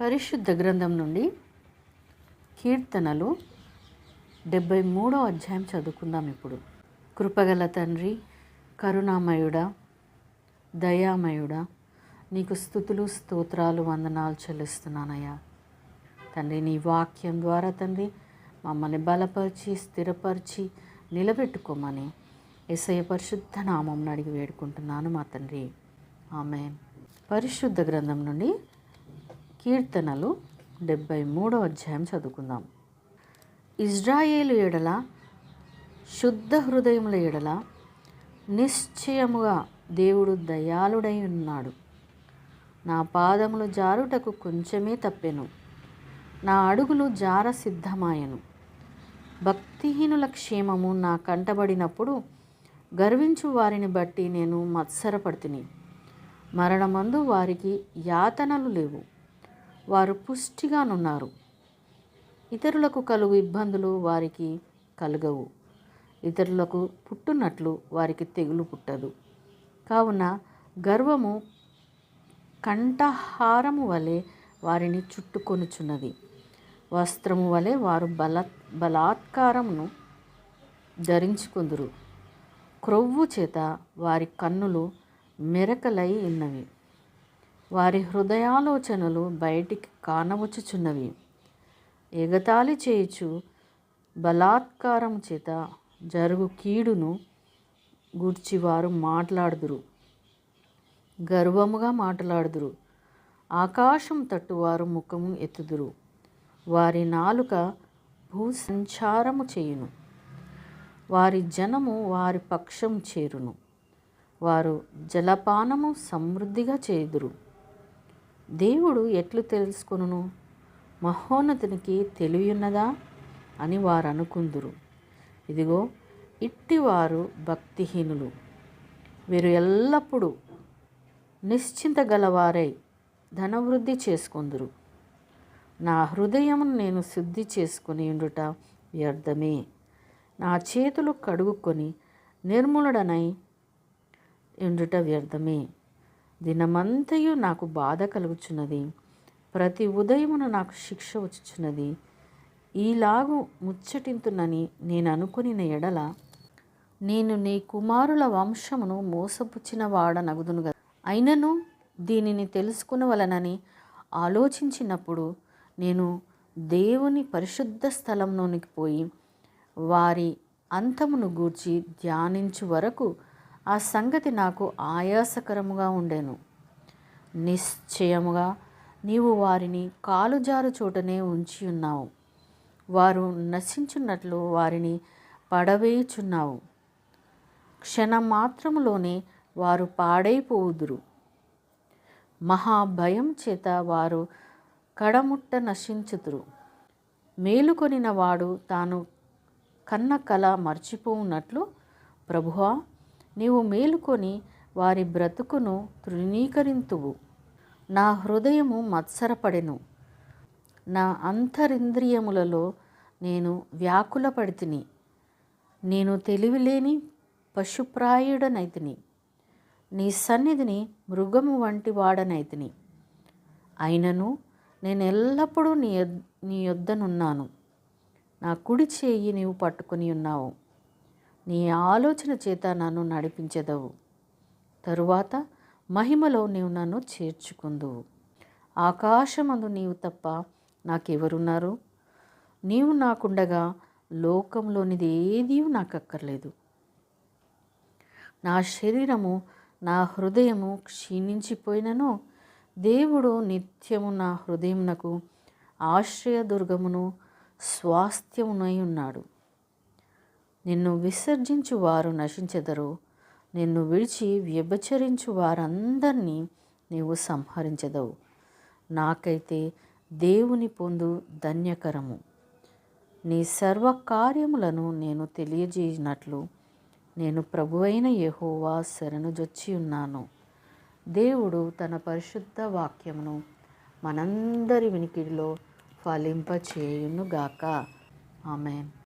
పరిశుద్ధ గ్రంథం నుండి కీర్తనలు డెబ్భై మూడో అధ్యాయం చదువుకుందాం ఇప్పుడు. కృపగల తండ్రి కరుణామయుడ దయామయుడ నీకు స్థుతులు స్తోత్రాలు వందనాలు చెల్లిస్తున్నానయ్యా. తండ్రి నీ వాక్యం ద్వారా తండ్రి మమ్మల్ని బలపరిచి స్థిరపరిచి నిలబెట్టుకోమని ఎసయ పరిశుద్ధ నామం అడిగి వేడుకుంటున్నాను మా తండ్రి. ఆమె పరిశుద్ధ గ్రంథం నుండి కీర్తనలు డెబ్భై మూడో అధ్యాయం చదువుకుందాం. ఇజ్రాయేలు ఎడల శుద్ధ హృదయముల ఎడల నిశ్చయముగా దేవుడు దయాళుడై ఉన్నాడు. నా పాదములు జారుటకు కొంచెమే తప్పెను. నా అడుగులు జార సిద్ధమాయను. భక్తిహీనుల క్షేమము నా కంటబడినప్పుడు గర్వించు వారిని బట్టి నేను మత్సరపడుతుని. మరణమందు వారికి యాతనలు లేవు. వారు పుష్టిగానున్నారు. ఇతరులకు కలుగు ఇబ్బందులు వారికి కలగవు. ఇతరులకు పుట్టునట్లు వారికి తెగులు పుట్టదు. కావున గర్వము కంఠహారము వలె వారిని చుట్టుకొనుచున్నది. వస్త్రము వలె వారు బల బలాత్కారమును ధరించుకుందురు. క్రొవ్వు చేత వారి కన్నులు మెరకలై ఉన్నవి. వారి హృదయాలోచనలు బయటికి కానవచ్చుచున్నవి ఎగతాళి చేయుచు బలాత్కారం చేత జరుగు కీడును గూర్చి వారు మాట్లాడుదురు. గర్వముగా మాట్లాడుదురు. ఆకాశం తట్టు వారు ముఖము ఎత్తుదురు. వారి నాలుక భూసంచారము చేయును. వారి జనము వారి పక్షం చేరును. వారు జలపానము సమృద్ధిగా చేదురు దేవుడు ఎట్లు తెలుసుకొనును? మహోన్నతునికి తెలివియున్నదా అని వారు అనుకుందురు ఇదిగో ఇట్టివారు భక్తిహీనులు. వీరు ఎల్లప్పుడూ నిశ్చింత గలవారై ధనవృద్ధి చేసుకుందురు. నా హృదయమును నేను శుద్ధి చేసుకుని ఉండుట వ్యర్థమే. నా చేతులు కడుగుకొని నిర్మూలడనై ఉండుట వ్యర్థమే. దినమంతయు నాకు బాధ కలుగుచున్నది. ప్రతి ఉదయమున నాకు శిక్ష వచ్చుచున్నది. ఈలాగు ముచ్చటింతునని నేను అనుకునిన ఎడల నేను నీ కుమారుల వంశమును మోసపుచ్చిన వాడనగుదును కదా అయినను దీనిని తెలుసుకునవలనని ఆలోచించినప్పుడు నేను దేవుని పరిశుద్ధ స్థలంలోనికి పోయి వారి అంతమును గూర్చి ధ్యానించు వరకు ఆ సంగతి నాకు ఆయాసకరముగా ఉండెను. నిశ్చయముగా నీవు వారిని కాలుజారు చోటనే ఉంచి ఉన్నావు. వారు నశించున్నట్లు వారిని పడవేయుచున్నావు. క్షణం మాత్రములోనే వారు పాడైపోవుదురు. మహాభయం చేత వారు కడముట్ట నశించుదురు. మేలుకొనిన వాడు తాను కన్న కళ మర్చిపోవున్నట్లు ప్రభువా నీవు మేలుకొని వారి బ్రతుకును తృణీకరింతువు. నా హృదయము మత్సరపడెను. నా అంతరింద్రియములలో నేను వ్యాకులపడితిని. నేను తెలివిలేని పశుప్రాయుడనైతిని. నీ సన్నిధిని మృగము వంటి వాడనైతిని. అయినను నేను ఎల్లప్పుడూ నీ నీ యొద్దనున్నాను. నా కుడి చేయి నీవు పట్టుకుని ఉన్నావు. నీ ఆలోచన చేత నన్ను నడిపించెదవు. తరువాత మహిమలో నీవు నన్ను చేర్చుకుందువు. ఆకాశమందు నీవు తప్ప నాకెవరున్నారు? నీవు నాకుండగా లోకంలోనిది ఏదీ నాకు అక్కర్లేదు నా శరీరము నా హృదయము క్షీణించిపోయినను దేవుడు నిత్యము నా హృదయమునకు ఆశ్రయదుర్గమును స్వాస్థ్యమునై ఉన్నాడు. నిన్ను విసర్జించు వారు నశించెదరు. నిన్ను విడిచి వ్యభచరించు వారందరినీ నీవు సంహరించదవు. నాకైతే దేవుని పొందు ధన్యకరము. నీ సర్వ కార్యములను నేను తెలియజేసినట్లు నేను ప్రభువైన యహోవా శరణుజొచ్చి ఉన్నాను. దేవుడు తన పరిశుద్ధ వాక్యమును మనందరి వినికిడిలో ఫలింపచేయునుగాక. ఆమెన్.